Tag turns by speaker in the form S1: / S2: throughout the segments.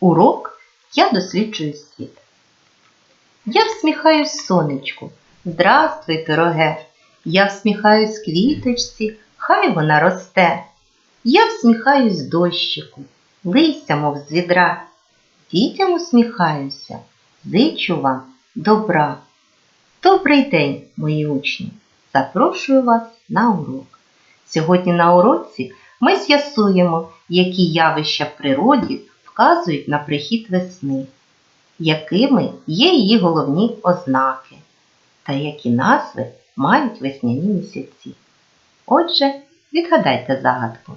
S1: Урок я досліджую світ. Я всміхаюсь сонечку. Здравствуй, пироге. Я всміхаюсь квіточці, хай вона росте. Я всміхаюсь дощику, лися, мов з відра. Дітям усміхаюся, зичу вам добра. Добрий день, мої учні! Запрошую вас на урок. Сьогодні на уроці ми з'ясуємо, які явища в природі вказують на прихід весни, якими є її головні ознаки та які назви мають весняні місяці. Отже, відгадайте загадку.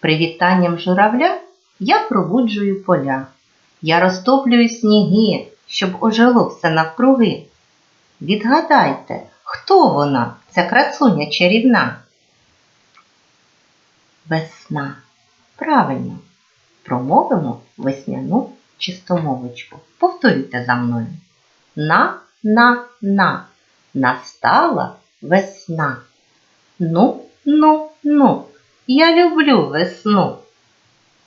S1: Привітанням журавля я пробуджую поля. Я розтоплюю сніги, щоб ожило все навкруги. Відгадайте, хто вона, ця красуня чарівна? Весна. Правильно. Промовимо весняну чистомовочку. Повторюйте за мною. На, на, на. Настала весна. Ну, ну, ну. Я люблю весну.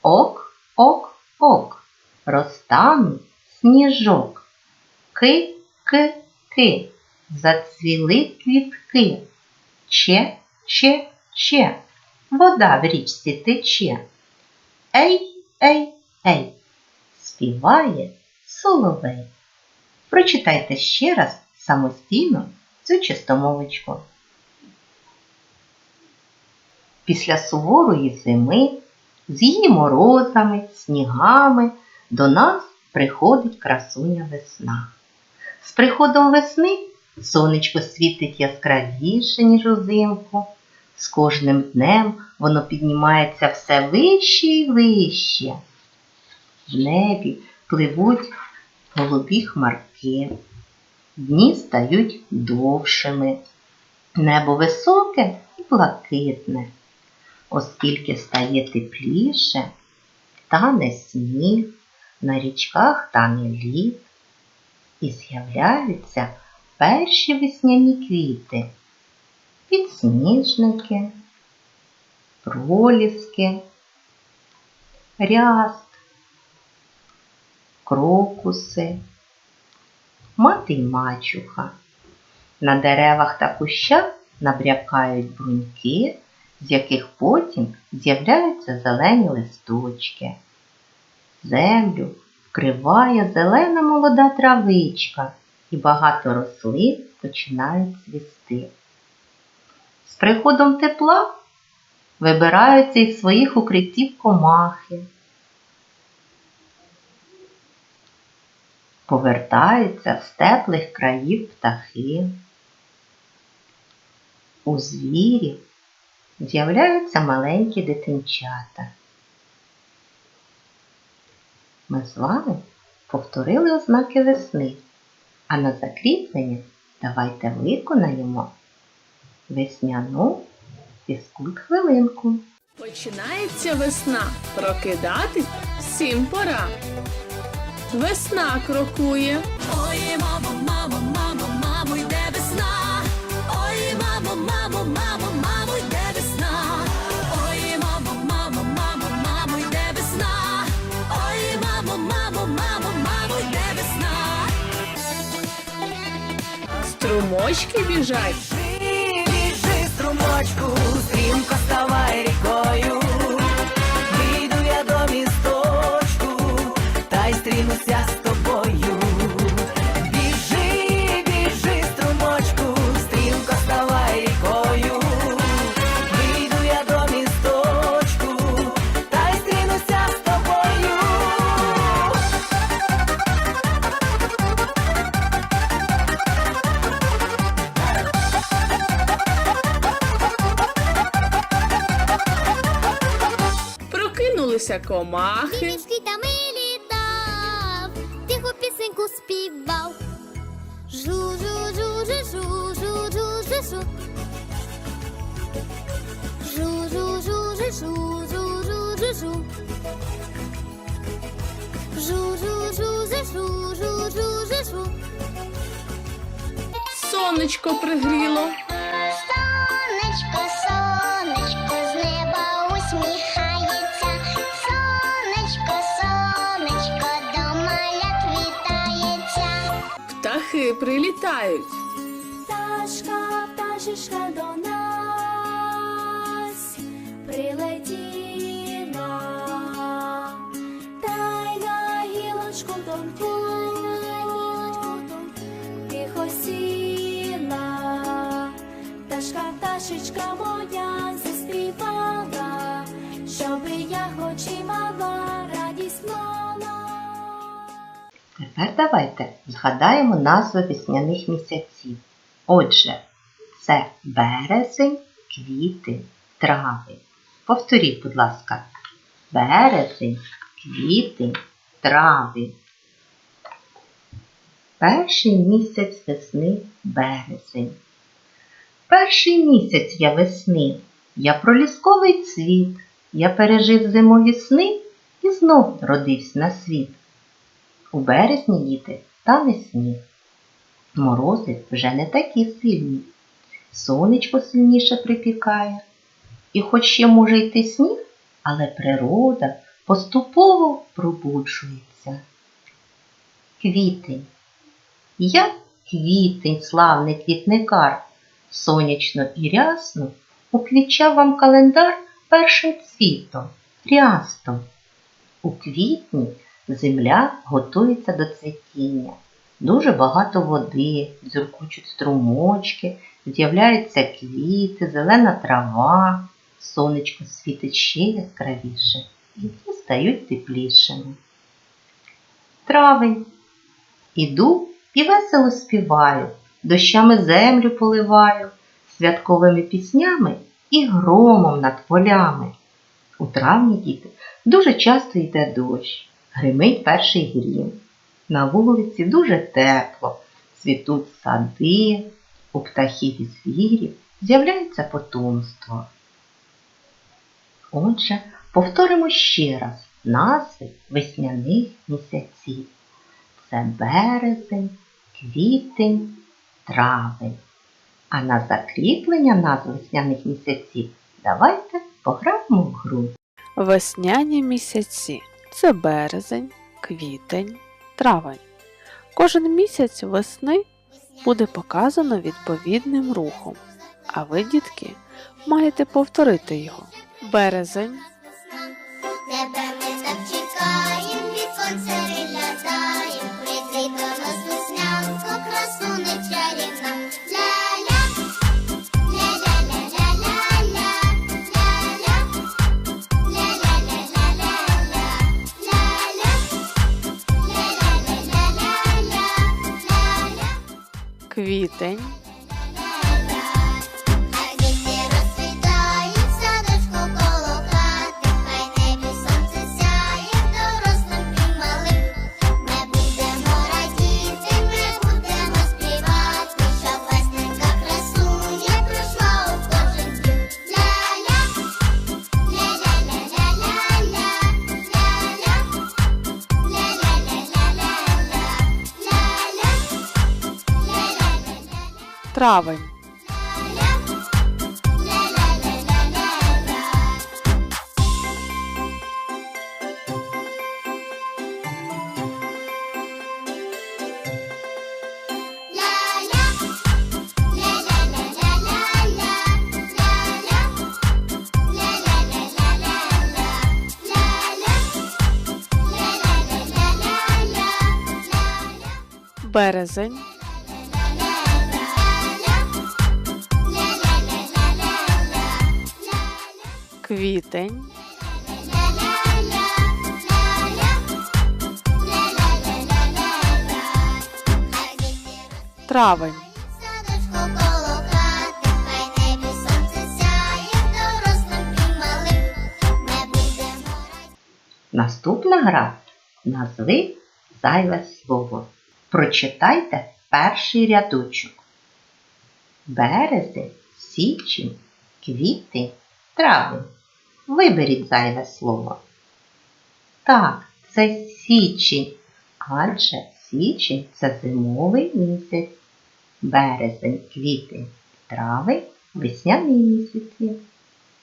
S1: Ок, ок, ок. Розтану сніжок. Ки, ки, ки. Зацвіли квітки. Че, че, че. Вода в річці тече. Ей, ей, ей. Співає соловей. Прочитайте ще раз самостійно цю чистомовочку. Після суворої зими з її морозами, снігами до нас приходить красуня весна. З приходом весни сонечко світить яскравіше, ніж узимку. З кожним днем воно піднімається все вище і вище. В небі пливуть голубі хмарки, дні стають довшими, небо високе і блакитне. Оскільки стає тепліше, тане сніг, на річках тане лід, і з'являються перші весняні квіти, підсніжники, проліски, ряст, крокуси, мати й мачуха. На деревах та кущах набрякають бруньки, з яких потім з'являються зелені листочки. Землю вкриває зелена молода травичка, і багато рослин починають цвісти. З приходом тепла вибираються із своїх укриттів комахи. Повертаються з теплих країв птахи. У звірів з'являються маленькі дитинчата. Ми з вами повторили ознаки весни, а на закріплення давайте виконаємо весняну фізкульт хвилинку.
S2: Починається весна, прокидатись всім пора. Весна крокує,
S3: Ой, мамо, мамо, мамо, мамо, йде весна. Ой, мамо, мамо, мамо, мамо, йде весна. Ой, мамо, мамо, мамо, мамо, йде весна. Ой, мамо, мамо, мамо, мамо, йде весна.
S2: струмочки біжать,
S3: Біжи, стрімко ставай рікою. Вийду я до місточку, та й стрінуся
S2: прокинулися комахи,
S4: Між квітами літав, тиху пісеньку співав. Жу, жу, жу, жу, жу,
S2: прилітають.
S5: Пташка, пташечка до нас прилетіла, та й на гілочку тонку тихо сіла. Пташка, пташечка
S1: Тепер давайте згадаємо назви весняних місяців. Отже, це березень, квіти, трави. Повторіть, будь ласка, березень, квіти, трави. Перший місяць весни березень. Перший місяць я весни, я пролісковий цвіт, я пережив зимові сни і знов родився на світ. У березні діти стане сніг. Морози вже не такі сильні. Сонечко сильніше припікає. І хоч ще може йти сніг, але природа поступово пробуджується. Квітень. Я квітень, славний квітникар, сонячно і рясно уквічав вам календар першим цвітом, рястом. У квітні земля готується до цвітіння. Дуже багато води, дзюркочуть струмочки, з'являються квіти, зелена трава, сонечко світить ще яскравіше, і стають теплішими. Травень. Іду і весело співаю, дощами землю поливаю, святковими піснями і громом над полями. У травні, діти, дуже часто йде дощ, гримить перший грім. На вулиці дуже тепло, цвітуть сади, у птахів і звірів з'являється потомство. Отже, повторимо ще раз назви весняних місяців. Це березень, квітень, травень. А на закріплення назв весняних місяців давайте пограємо в гру.
S4: Весняні місяці це березень, квітень, травень. Кожен місяць весни буде показано відповідним рухом, а ви, дітки, маєте повторити його. Березень, квітень, травень, березень,
S6: Ми будемо
S1: Наступна гра назви зайве слово. Прочитайте перший рядочок. Березень, січень, квіти, травень. Виберіть зайве слово. Так, це січень, адже січень це зимовий місяць. Березень, квіти, трави весняні місяці.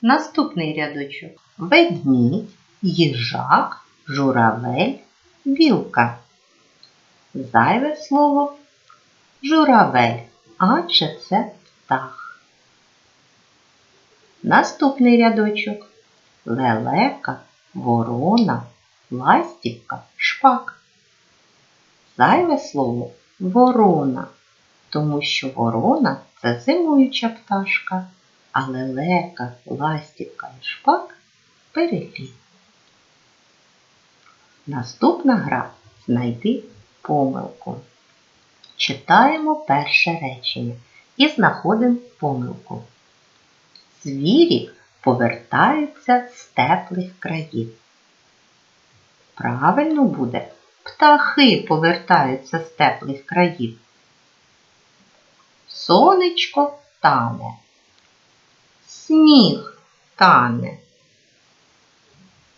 S1: Наступний рядочок. Ведмідь, їжак, журавель, білка. Зайве слово журавель, адже це птах. Наступний рядочок. Лелека, ворона, ластівка, шпак. Зайве слово ворона, тому що ворона це зимуюча пташка, а лелека, ластівка і шпак переліт. Наступна гра знайди помилку. Читаємо перше речення і знаходимо помилку. Звірі повертаються з теплих країв. Правильно буде птахи повертаються з теплих країв. Сонечко тане. Сніг тане.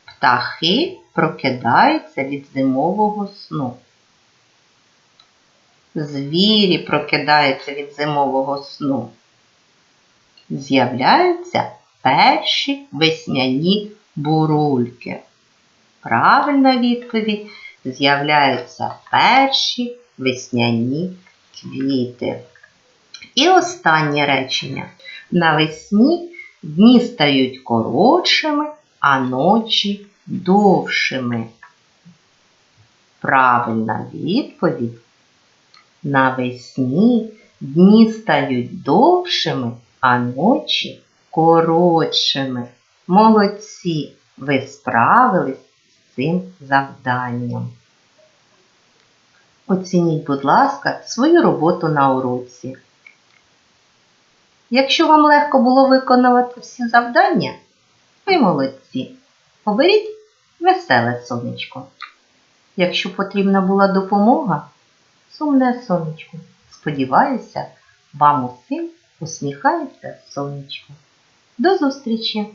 S1: Птахи прокидаються від зимового сну. Звірі прокидаються від зимового сну. З'являються перші весняні бурульки. Правильна відповідь з'являються перші весняні квіти. І останнє речення. Навесні дні стають коротшими, а ночі довшими. Правильна відповідь. Навесні дні стають довшими, а ночі коротшими. Молодці, ви справились з цим завданням. Оцініть, будь ласка, свою роботу на уроці. Якщо вам легко було виконувати всі завдання, ви молодці. Оберіть веселе сонечко. Якщо потрібна була допомога, сумне сонечко. Сподіваюся, вам усім усміхається сонечко. До зустрічі!